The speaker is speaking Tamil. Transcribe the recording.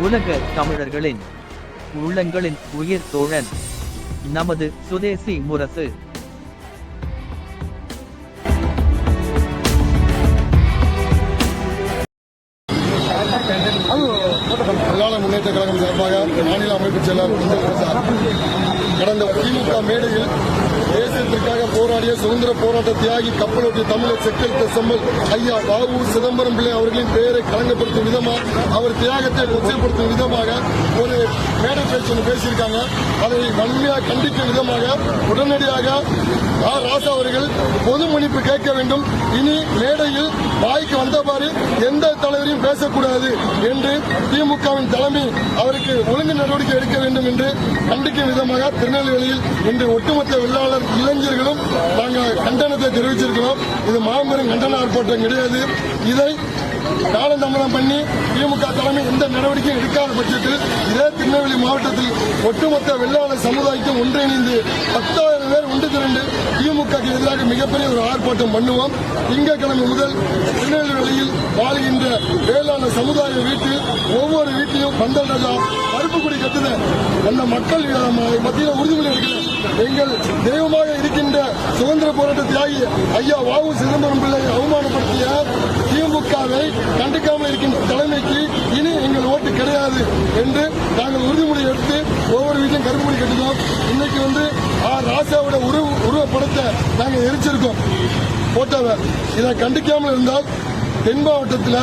உலக தமிழர்களின் உள்ளங்களின் உயிர் தோழன் நமது சுதேசி முரசு. தொழிலாள முன்னேற்ற கழகம் சார்பாக மாநில அமைப்பு செயலாளர் கடந்த திமுக மேடையில் தேசத்திற்காக போராடிய சுதந்திர போராட்ட தியாகி கப்பலோட்டிய தமிழர் செக்கெழுத்த செம்மல் ஐயா பாபு சிதம்பரம் பிள்ளை அவர்களின் பெயரை களங்கப்படுத்தும் விதமாக அவர் தியாகத்தை கொச்சைப்படுத்தும் விதமாக ஒரு மேடை பேச்சு பேசியிருக்காங்க. அதை வன்மையாக கண்டிக்கும் விதமாக உடனடியாக ராசா அவர்கள் பொது மன்னிப்பு கேட்க வேண்டும். இனி மேடையில் வாய்க்கு வந்தவாறு எந்த தலைவரையும் பேசக்கூடாது என்று திமுகவின் தலைமை அவருக்கு ஒழுங்கு நடவடிக்கை எடுக்க வேண்டும் என்று கண்டிக்கும் விதமாக திருநெல்வேலியில் இன்று ஒட்டுமொத்த வெள்ளாளர் இளைஞர்களும் நாங்கள் கண்டனத்தை தெரிவிச்சிருக்கிறோம். இது மாபெரும் கண்டன ஆர்ப்பாட்டம் கிடையாது. இதை காலதாமதம் பண்ணி திமுக தலைமை எந்த நடவடிக்கையும் எடுக்காத பட்சத்தில் இதே திருநெல்வேலி மாவட்டத்தில் ஒட்டுமொத்த வெள்ளாளர் சமுதாயத்தும் ஒன்றிணைந்து பத்தாயிரம் பேர் ஒன்று திரண்டு திமுக எதிராக மிகப்பெரிய ஒரு ஆர்ப்பாட்டம் பண்ணுவோம். திங்கட்கிழமை முதல் திருநெல்வேலியில் வாழ்கின்ற வேளாண் சமுதாய வீட்டு ஒவ்வொரு வீட்டிலும் பந்தல் ராஜா கருப்புக்குடி கட்டுத அந்த மக்கள் மத்தியில் உறுதிமொழி எங்கள் தெய்வமாக இருக்கின்ற சுதந்திர போராட்ட தியாகி ஐயா வாவு சிதம்பரம் பிள்ளை அவமானப்படுத்திய திமுகவை கண்டுக்காமல் இருக்கின்ற தலைமைக்கு இனி எங்கள் ஓட்டு கிடையாது என்று நாங்கள் உறுதிமொழி எடுத்து ஒவ்வொரு வீட்டையும் கருப்புமொழி கட்டினோம். இன்னைக்கு வந்து ஆ ராசாவோட உருவ உருவப்படத்தை நாங்கள் எரிச்சிருக்கோம். போட்டோவை இதை கண்டிக்காமல் இருந்தால் தென் மாவட்டத்தில்